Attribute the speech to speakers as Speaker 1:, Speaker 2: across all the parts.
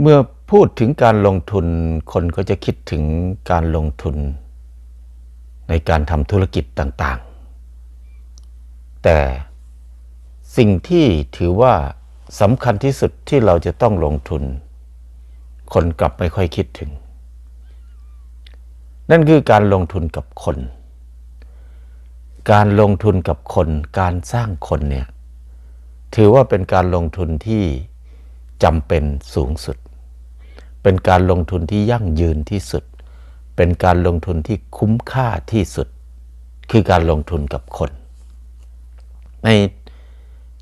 Speaker 1: เมื่อพูดถึงการลงทุนคนก็จะคิดถึงการลงทุน ในการทำธุรกิจต่างๆ แต่สิ่งที่ถือว่าสำคัญที่สุดที่เราจะต้องลงทุน คนกลับไม่ค่อยคิดถึง นั่นคือการลงทุนกับคน การลงทุนกับคน การสร้างคนเนี่ยถือว่าเป็นการลงทุนที่จำเป็นสูงสุด เป็นการลงทุนที่ยั่งยืนที่สุด เป็นการลงทุนที่คุ้มค่าที่สุด คือการลงทุนกับคน ใน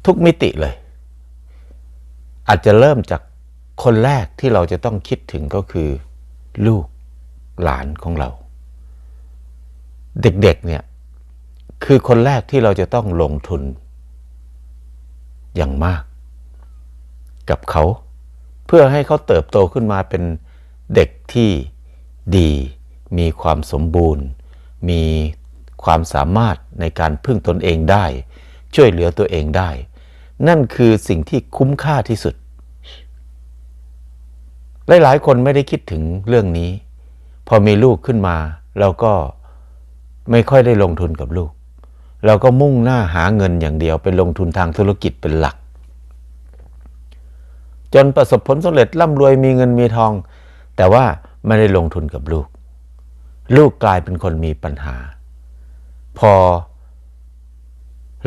Speaker 1: ทุกมิติเลย อาจจะเริ่มจากคนแรกที่เราจะต้องคิดถึงก็คือ ลูกหลานของเรา เด็กๆเนี่ยคือคนแรกที่เราจะต้องลงทุนอย่างมาก กับเขา เพื่อให้เขาเติบโตขึ้นมาเป็นเด็กที่ดี มีความสมบูรณ์ มีความสามารถในการพึ่งตนเองได้ ช่วยเหลือตัวเองได้ นั่นคือสิ่งที่คุ้มค่าที่สุด หลายๆ คนไม่ได้คิดถึงเรื่องนี้ พอมีลูกขึ้นมาเราก็ไม่ค่อยได้ลงทุนกับลูก เราก็มุ่งหน้าหาเงินอย่างเดียวเป็นลงทุนทางธุรกิจเป็นหลัก จนประสบผลสำเร็จร่ำรวยมีเงินมีทอง แต่ว่าไม่ได้ลงทุนกับลูก ลูกกลายเป็นคนมีปัญหา พอ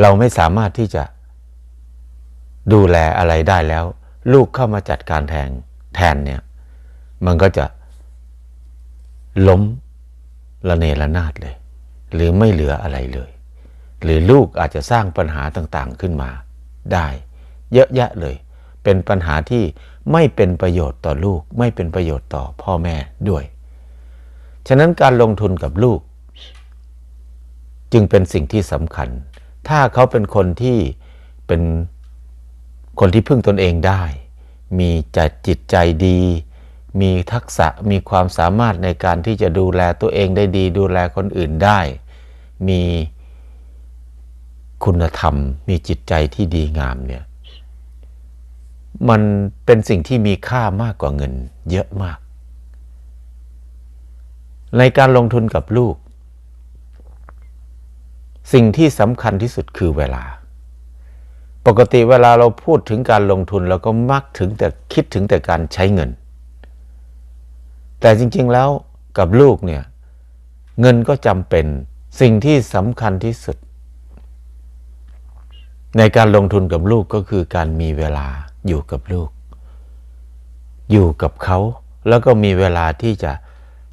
Speaker 1: เราไม่สามารถที่จะดูแลอะไรได้แล้ว ลูกเข้ามาจัดการแทนแทนเนี่ย มันก็จะล้มละเนระนาดเลย หรือไม่เหลืออะไรเลย หรือลูกอาจจะสร้างปัญหาต่างๆขึ้นมาได้ เยอะแยะเลย เป็นปัญหาที่ไม่เป็นประโยชน์ต่อลูก ไม่เป็นประโยชน์ต่อพ่อแม่ด้วย ฉะนั้นการลงทุนกับลูก จึงเป็นสิ่งที่สำคัญ ถ้าเขาเป็นคนที่เป็นคนที่พึ่งตนเองได้ มีจิตใจดี มีทักษะมีความสามารถในการที่จะดูแลตัวเองได้ดี ดูแลคนอื่นได้ มีคุณธรรม มีจิตใจที่ดีงามเนี่ย มันเป็นสิ่งที่มีค่ามากกว่าเงินเยอะมาก ในการลงทุนกับลูก สิ่งที่สำคัญที่สุดคือเวลา ปกติเวลาเราพูดถึงการลงทุนเราก็มักถึงแต่คิดถึงแต่การใช้เงิน แต่จริง ๆแล้วกับลูกเนี่ยเงินก็จำเป็นสิ่งที่สำคัญที่สุด ในการลงทุนกับลูกก็คือการมีเวลา อยู่กับลูก อยู่กับเขาแล้วก็มีเวลาที่จะ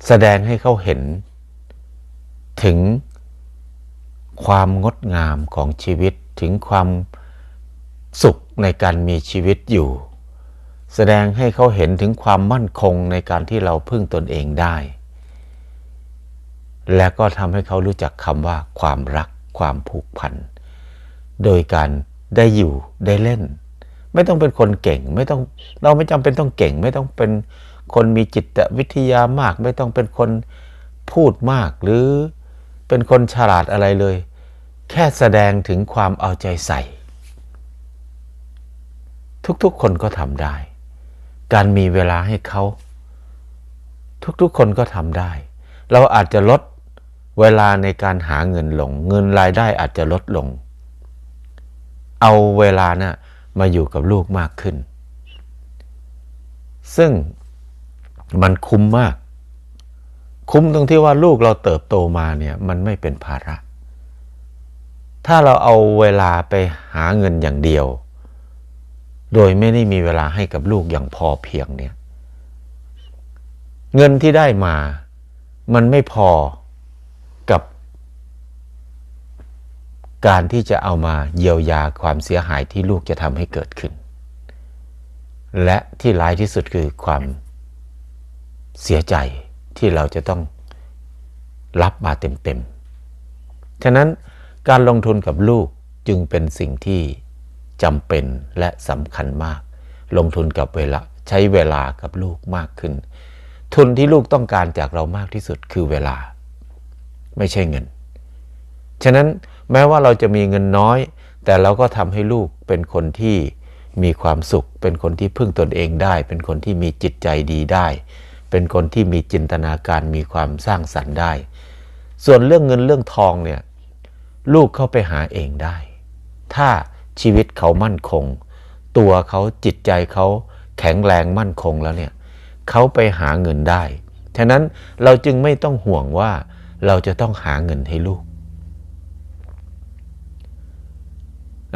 Speaker 1: แสดงให้เขาเห็น ถึงความงดงามของชีวิตถึงความสุขในการมีชีวิตอยู่ แสดงให้เขาเห็นถึงความมั่นคงในการที่เราพึ่งตนเองได้ และก็ทำให้เขารู้จักคำว่าความรักความผูกพัน โดยการได้อยู่ได้เล่น ไม่ต้องเป็นคนเก่ง ไม่ต้องเราไม่จำเป็นต้องเก่ง ไม่ต้องเป็นคนมีจิตวิทยามาก ไม่ต้องเป็นคนพูดมาก หรือเป็นคนฉลาดอะไรเลย แค่แสดงถึงความเอาใจใส่ ทุกๆคนก็ทำได้ การมีเวลาให้เขา ทุกๆคนก็ทำได้ เราอาจจะลดเวลาในการหาเงินลง เงินรายได้อาจจะลดลง เอาเวลานะ่ะ มาอยู่กับลูกมากขึ้น ซึ่งมันคุ้มมาก คุ้มตรงที่ว่าลูกเราเติบโตมาเนี่ยมันไม่เป็นภาระ ถ้าเราเอาเวลาไปหาเงินอย่างเดียว โดยไม่ได้มีเวลาให้กับลูกอย่างพอเพียงเนี่ย เงินที่ได้มา มันไม่พอกับ การที่จะเอามาเยียวยาความเสียหายที่ลูกจะทำให้เกิดขึ้น และที่ร้ายที่สุดคือความเสียใจที่เราจะต้องรับมาเต็มๆ ฉะนั้นการลงทุนกับลูกจึงเป็นสิ่งที่จำเป็นและสำคัญมาก ลงทุนกับเวลาใช้เวลากับลูกมากขึ้น ทุนที่ลูกต้องการจากเรามากที่สุดคือเวลา ไม่ใช่เงิน ฉะนั้น แม้ว่าเราจะมีเงินน้อย แต่เราก็ทำให้ลูกเป็นคนที่มีความสุข เป็นคนที่พึ่งตนเองได้ เป็นคนที่มีจิตใจดีได้ เป็นคนที่มีจินตนาการมีความสร้างสรรค์ได้ ส่วนเรื่องเงินเรื่องทองเนี่ยลูกเข้าไปหาเองได้ ถ้าชีวิตเขามั่นคง ตัวเขาจิตใจเขาแข็งแรงมั่นคงแล้วเนี่ยเขาไปหาเงินได้ ฉะนั้นเราจึงไม่ต้องห่วงว่าเราจะต้องหาเงินให้ลูก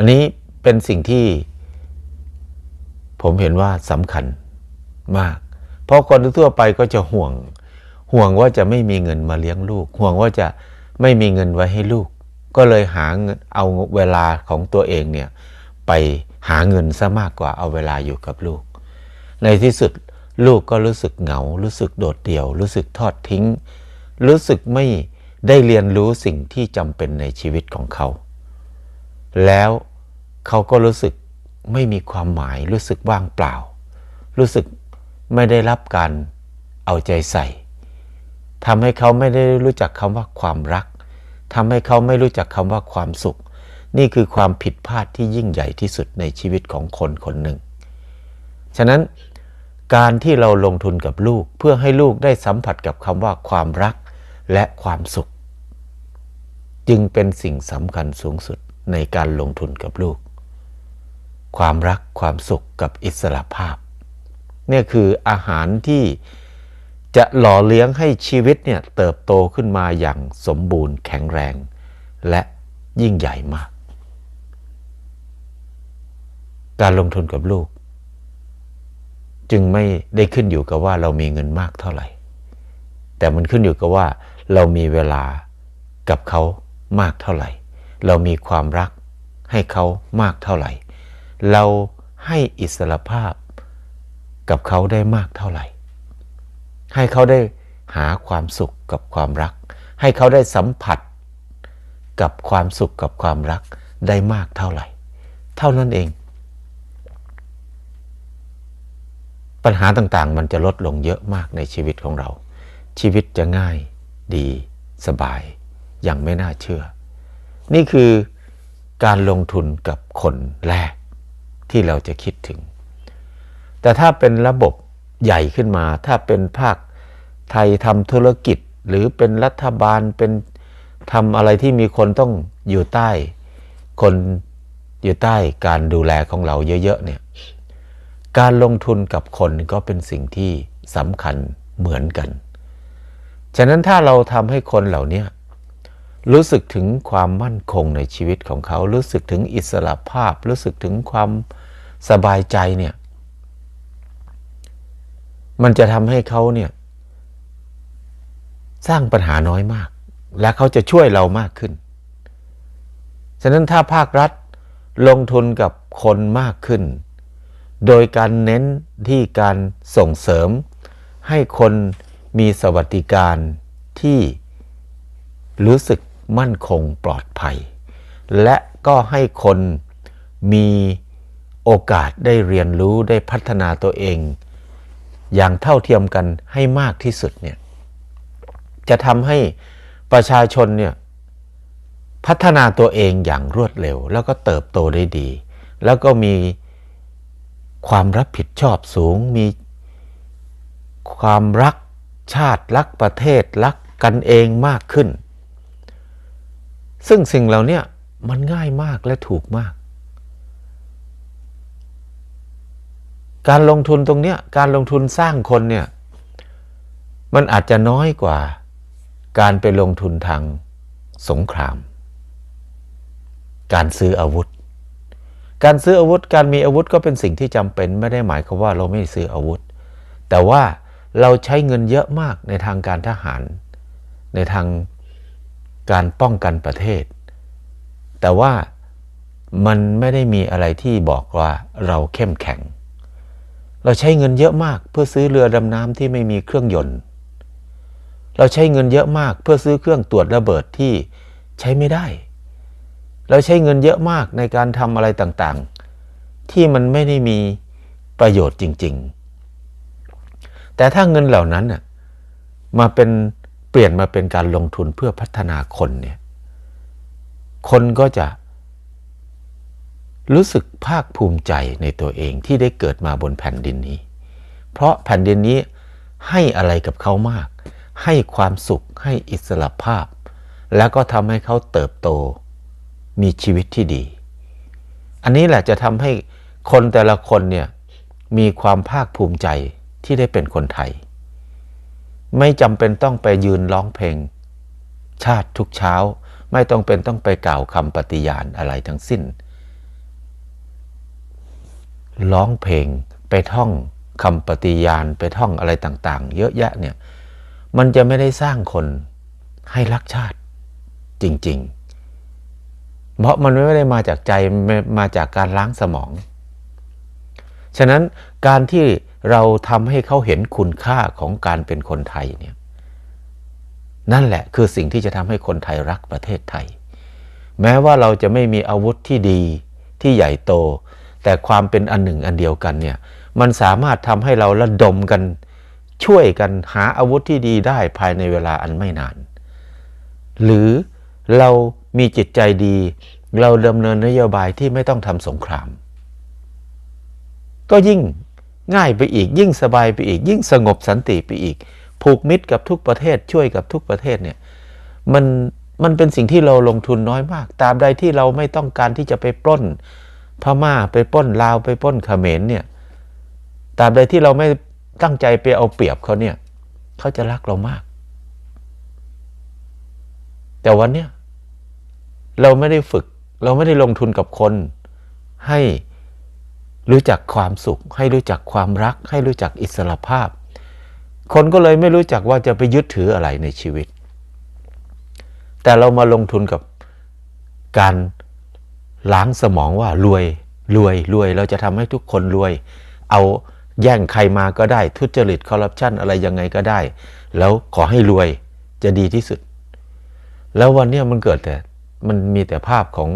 Speaker 1: อันนี้เป็นสิ่งที่ ผมเห็นว่าสำคัญมาก เพราะคนทั่วไปก็จะห่วง ห่วงว่าจะไม่มีเงินมาเลี้ยงลูก ห่วงว่าจะไม่มีเงินไว้ให้ลูก ก็เลยหาเงินเอาเวลาของตัวเองเนี่ยไปหาเงินซะมากกว่าเอาเวลาอยู่กับลูก ในที่สุดลูกก็รู้สึกเหงา รู้สึกโดดเดี่ยว รู้สึกทอดทิ้ง รู้สึกไม่ได้เรียนรู้สิ่งที่จำเป็นในชีวิตของเขา แล้ว เขาก็รู้สึกไม่มีความหมาย รู้สึกว่างเปล่า รู้สึกไม่ได้รับการเอาใจใส่ทำให้เขาไม่ได้รู้จักคำว่าความรักทำให้เขาไม่รู้จักคำว่าความสุข นี่คือความผิดพลาดที่ยิ่งใหญ่ที่สุดในชีวิตของคนคนหนึ่ง ฉะนั้นการที่เราลงทุนกับลูกเพื่อให้ลูกได้สัมผัสกับคำว่าความรักและความสุข จึงเป็นสิ่งสำคัญสูงสุดในการลงทุนกับลูก ความรักความสุขกับอิสระภาพเนี่ยคืออาหารที่จะหล่อเลี้ยงให้ชีวิตเนี่ยเติบโตขึ้นมาอย่างสมบูรณ์แข็งแรง และยิ่งใหญ่มาก การลงทุนกับลูก จึงไม่ได้ขึ้นอยู่กับว่าเรามีเงินมากเท่าไหร่ แต่มันขึ้นอยู่กับว่าเรามีเวลากับเขามากเท่าไหร่ เรามีความรักให้เขามากเท่าไหร่ เราให้อิสรภาพกับเขาได้มากเท่าไหร่ ให้เขาได้หาความสุขกับความรัก ให้เขาได้สัมผัสกับความสุขกับความรักได้มากเท่าไหร่ เท่านั้นเอง ปัญหาต่างๆ มันจะลดลงเยอะมากในชีวิตของเรา ชีวิตจะง่ายดีสบาย อย่างไม่น่าเชื่อ นี่คือการลงทุนกับคนแรก ที่เราจะคิดถึง แต่ถ้าเป็นระบบใหญ่ขึ้นมา ถ้าเป็นภาคไทยทำธุรกิจ หรือเป็นรัฐบาลเป็นทำอะไรที่มีคนต้องอยู่ใต้ คนอยู่ใต้การดูแลของเราเยอะๆเนี่ยการลงทุนกับคนก็เป็นสิ่งที่สำคัญเหมือนกัน ฉะนั้นถ้าเราทำให้คนเหล่านี้รู้สึกถึงความมั่นคงในชีวิตของเขา รู้สึกถึงอิสระภาพ รู้สึกถึงความ สบายใจเนี่ย มันจะทำให้เขาเนี่ย สร้างปัญหาน้อยมาก และเขาจะช่วยเรามากขึ้น ฉะนั้นถ้าภาครัฐลงทุนกับคนมากขึ้น โดยการเน้นที่การส่งเสริม ให้คนมีสวัสดิการที่รู้สึกมั่นคงปลอดภัย และก็ให้คนมี โอกาสได้เรียนรู้ได้พัฒนาตัวเอง อย่างเท่าเทียมกันให้มากที่สุดเนี่ยจะทำให้ประชาชนเนี่ยพัฒนาตัวเองอย่างรวดเร็ว แล้วก็เติบโตได้ดี แล้วก็มีความรับผิดชอบสูง มีความรักชาติรักประเทศรักกันเองมากขึ้น ซึ่งสิ่งเหล่านี้มันง่ายมากและถูกมาก การลงทุนตรงเนี้ยการลงทุนสร้างคนเนี่ยมันอาจจะน้อยกว่าการไปลงทุนทางสงคราม การซื้ออาวุธ การซื้ออาวุธ การมีอาวุธก็เป็นสิ่งที่จำเป็นไม่ได้หมายความว่าเราไม่ซื้ออาวุธ แต่ว่าเราใช้เงินเยอะมากในทางการทหาร ในทางการป้องกันประเทศ แต่ว่ามันไม่ได้มีอะไรที่บอกว่าเราเข้มแข็ง เราใช้เงินเยอะมากเพื่อซื้อเรือดำน้ำที่ไม่มีเครื่องยนต์ เราใช้เงินเยอะมากเพื่อซื้อเครื่องตรวจระเบิดที่ใช้ไม่ได้ เราใช้เงินเยอะมากในการทำอะไรต่างๆ ที่มันไม่ได้มีประโยชน์จริง ๆ แต่ถ้าเงินเหล่านั้นน่ะมาเป็นเปลี่ยนมาเป็นการลงทุนเพื่อพัฒนาคนเนี่ย คนก็จะ รู้สึกภาคภูมิใจในตัวเองที่ได้เกิดมาบนแผ่นดินนี้ เพราะแผ่นดินนี้ให้อะไรกับเขามาก ให้ความสุขให้อิสระภาพ แล้วก็ทำให้เขาเติบโต มีชีวิตที่ดี อันนี้แหละจะทำให้คนแต่ละคนเนี่ยมีความภาคภูมิใจที่ได้เป็นคนไทย ไม่จำเป็นต้องไปยืนร้องเพลง ชาติทุกเช้า ไม่ต้องเป็นต้องไปกล่าวคำปฏิญาณอะไรทั้งสิ้น ร้องเพลงไปท่องคำปฏิญาณไปท่องอะไรต่างๆ เยอะแยะเนี่ยมันจะไม่ได้สร้างคนให้รักชาติจริง ๆ เพราะมันไม่ได้มาจากใจมาจากการล้างสมอง ฉะนั้นการที่เราทำให้เขาเห็นคุณค่าของการเป็นคนไทยเนี่ยนั่นแหละคือสิ่งที่จะทำให้คนไทยรักประเทศไทย แม้ว่าเราจะไม่มีอาวุธที่ดีที่ใหญ่โต แต่ความเป็นอันหนึ่งอันเดียวกันเนี่ยมันสามารถทำให้เราระดมกันช่วยกันหาอาวุธที่ดีได้ภายในเวลาอันไม่นาน หรือเรามีจิตใจดี เราดำเนินนโยบายที่ไม่ต้องทำสงคราม ก็ยิ่งง่ายไปอีก ยิ่งสบายไปอีก ยิ่งสงบสันติไปอีก ผูกมิตรกับทุกประเทศช่วยกับทุกประเทศเนี่ยมันมันเป็นสิ่งที่เราลงทุนน้อยมาก ตามใดที่เราไม่ต้องการที่จะไปปล้น พม่าไปป้นลาวไปป้นเขมรเนี่ยตราบใดที่เราไม่ตั้งใจไปเอาเปรียบเขาเนี่ยเขาจะรักเรามาก แต่วันเนี้ยเราไม่ได้ฝึก เราไม่ได้ลงทุนกับคน ให้รู้จักความสุข ให้รู้จักความรัก ให้รู้จักอิสรภาพ คนก็เลยไม่รู้จักว่าจะไปยึดถืออะไรในชีวิต แต่เรามาลงทุนกับการ ล้างสมองว่ารวยรวยรวย เราจะทำให้ทุกคนรวย เอาแย่งใครมาก็ได้ ทุจริตคอร์รัปชันอะไรยังไงก็ได้ แล้วขอให้รวยจะดีที่สุด แล้ววันนี้มันเกิดแต่มันมีแต่ภาพของ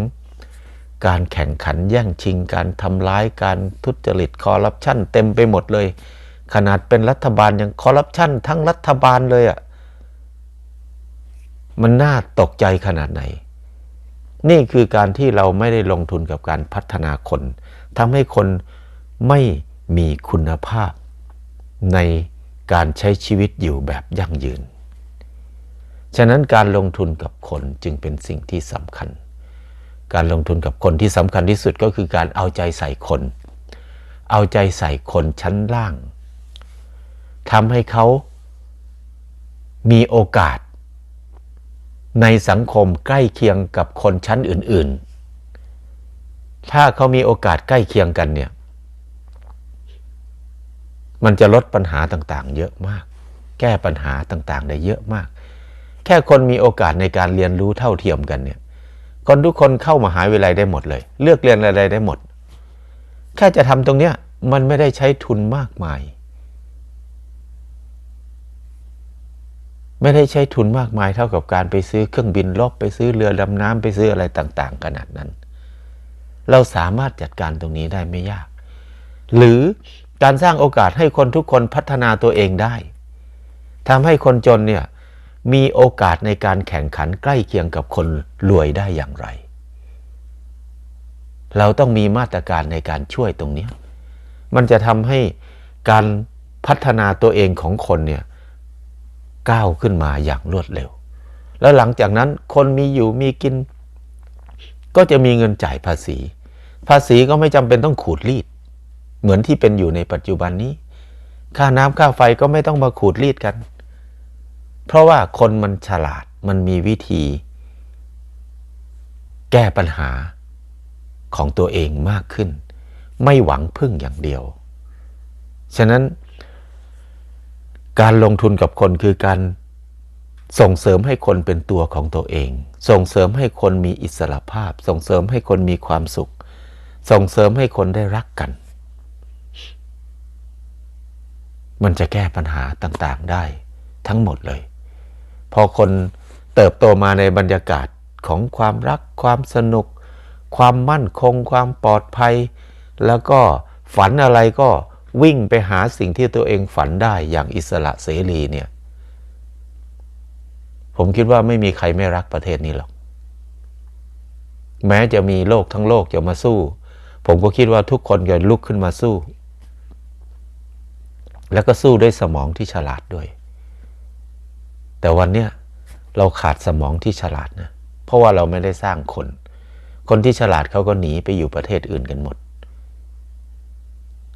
Speaker 1: การแข่งขันแย่งชิง การทำร้ายการทุจริตคอร์รัปชันเต็มไปหมดเลย ขนาดเป็นรัฐบาลยังคอร์รัปชันทั้งรัฐบาลเลยอะ่ะมันน่าตกใจขนาดไหน นี่คือการที่เราไม่ได้ลงทุนกับการพัฒนาคนทำให้คนไม่มีคุณภาพในการใช้ชีวิตอยู่แบบยั่งยืน ฉะนั้นการลงทุนกับคนจึงเป็นสิ่งที่สำคัญ การลงทุนกับคนที่สำคัญที่สุดก็คือการเอาใจใส่คน เอาใจใส่คนชั้นล่างทำให้เขามีโอกาส ในสังคมใกล้เคียงกับคนชั้นอื่น ๆ ถ้าเขามีโอกาสใกล้เคียงกันเนี่ย มันจะลดปัญหาต่างๆ เยอะมาก แก้ปัญหาต่างๆ ได้เยอะมาก แค่คนมีโอกาสในการเรียนรู้เท่าเทียมกันเนี่ย คนทุกคนเข้ามหาวิทยาลัยได้หมดเลย เลือกเรียนอะไรได้หมด แค่จะทำตรงเนี้ยมันไม่ได้ใช้ทุนมากมาย ไม่ได้ใช้ทุนมากมายเท่ากับการไปซื้อเครื่องบินลบไปซื้อเรือดำน้ำไปซื้ออะไรต่างๆ ขนาดนั้น เราสามารถจัดการตรงนี้ได้ไม่ยาก หรือการสร้างโอกาสให้คนทุกคนพัฒนาตัวเองได้ทำให้คนจนเนี่ยมีโอกาสในการแข่งขันใกล้เคียงกับคนรวยได้อย่างไร เราต้องมีมาตรการในการช่วยตรงนี้ มันจะทำให้การพัฒนาตัวเองของคนเนี่ย ก้าวขึ้นมาอย่างรวดเร็ว แล้วหลังจากนั้นคนมีอยู่มีกิน ก็จะมีเงินจ่ายภาษี ภาษีก็ไม่จำเป็นต้องขูดรีด เหมือนที่เป็นอยู่ในปัจจุบันนี้ ค่าน้ำค่าไฟก็ไม่ต้องมาขูดรีดกัน เพราะว่าคนมันฉลาดมันมีวิธี แก้ปัญหาของตัวเองมากขึ้น ไม่หวังพึ่งอย่างเดียว ฉะนั้น การลงทุนกับคนคือการส่งเสริมให้คนเป็นตัวของตัวเอง ส่งเสริมให้คนมีอิสระภาพ ส่งเสริมให้คนมีความสุข ส่งเสริมให้คนได้รักกัน มันจะแก้ปัญหาต่างๆได้ทั้งหมดเลย พอคนเติบโตมาในบรรยากาศของความรัก ความสนุก ความมั่นคง ความปลอดภัย แล้วก็ฝันอะไรก็ วิ่งไปหาสิ่งที่ตัวเองฝันได้อย่างอิสระเสรีเนี่ย ผมคิดว่าไม่มีใครไม่รักประเทศนี้หรอก แม้จะมีโลกทั้งโลกจะมาสู้ ผมก็คิดว่าทุกคนจะลุกขึ้นมาสู้ แล้วก็สู้ด้วยสมองที่ฉลาดด้วย แต่วันเนี้ยเราขาดสมองที่ฉลาดนะ เพราะว่าเราไม่ได้สร้างคน คนที่ฉลาดเขาก็หนีไปอยู่ประเทศอื่นกันหมด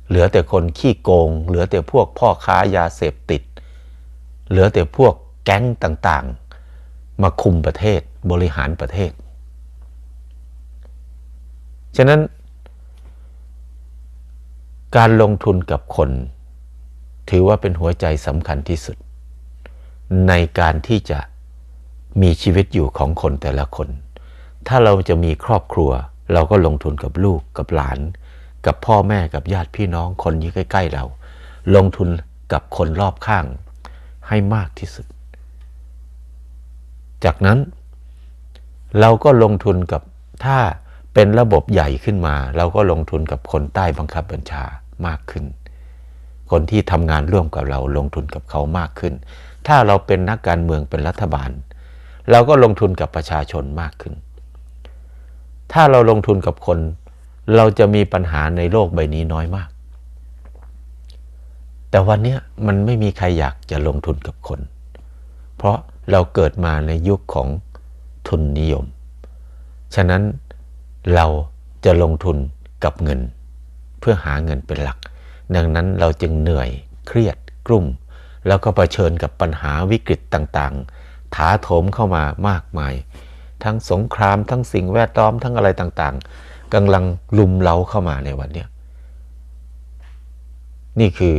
Speaker 1: เหลือแต่คนขี้โกง เหลือแต่พวกพ่อค้ายาเสพติด เหลือแต่พวกแก๊งต่างๆ มาคุมประเทศบริหารประเทศ ฉะนั้น การลงทุนกับคน ถือว่าเป็นหัวใจสำคัญที่สุด ในการที่จะมีชีวิตอยู่ของคนแต่ละคน ถ้าเราจะมีครอบครัว เราก็ลงทุนกับลูกกับหลาน กับพ่อแม่กับญาติพี่น้องคนอยู่ใกล้ ๆ เรา ลงทุนกับคนรอบข้างให้มากที่สุด จากนั้น เราก็ลงทุนกับถ้าเป็นระบบใหญ่ขึ้นมา เราก็ลงทุนกับคนใต้บังคับบัญชามากขึ้น คนที่ทำงานร่วมกับเราลงทุนกับเขามากขึ้น ถ้าเราเป็นนักการเมืองเป็นรัฐบาล เราก็ลงทุนกับประชาชนมากขึ้น ถ้าเราลงทุนกับคน เราจะมีปัญหาในโลกใบนี้น้อยมาก แต่วันนี้มันไม่มีใครอยากจะลงทุนกับคน เพราะเราเกิดมาในยุคของทุนนิยม ฉะนั้นเราจะลงทุนกับเงิน เพื่อหาเงินเป็นหลัก ดังนั้นเราจึงเหนื่อยเครียดกลุ่ม แล้วก็เผชิญกับปัญหาวิกฤตต่างๆ ถาโถมเข้ามามากมาย ทั้งสงครามทั้งสิ่งแวดล้อมทั้งอะไรต่างๆ กำลังลุมเล้าเข้ามาในวันนี้นี่คือ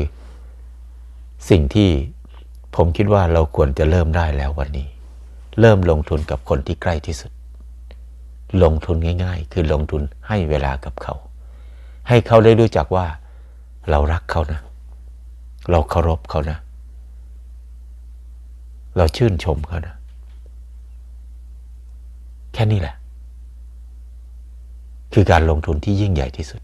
Speaker 1: สิ่งที่ผมคิดว่าเราควรจะเริ่มได้แล้ววันนี้ เริ่มลงทุนกับคนที่ใกล้ที่สุด ลงทุนง่าย ๆ คือลงทุนให้เวลากับเขา ให้เขาได้รู้จักว่าเรารักเขานะ เราเคารพเขานะ เราชื่นชมเขานะ แค่นี้แหละ คือการลงทุนที่ยิ่งใหญ่ที่สุด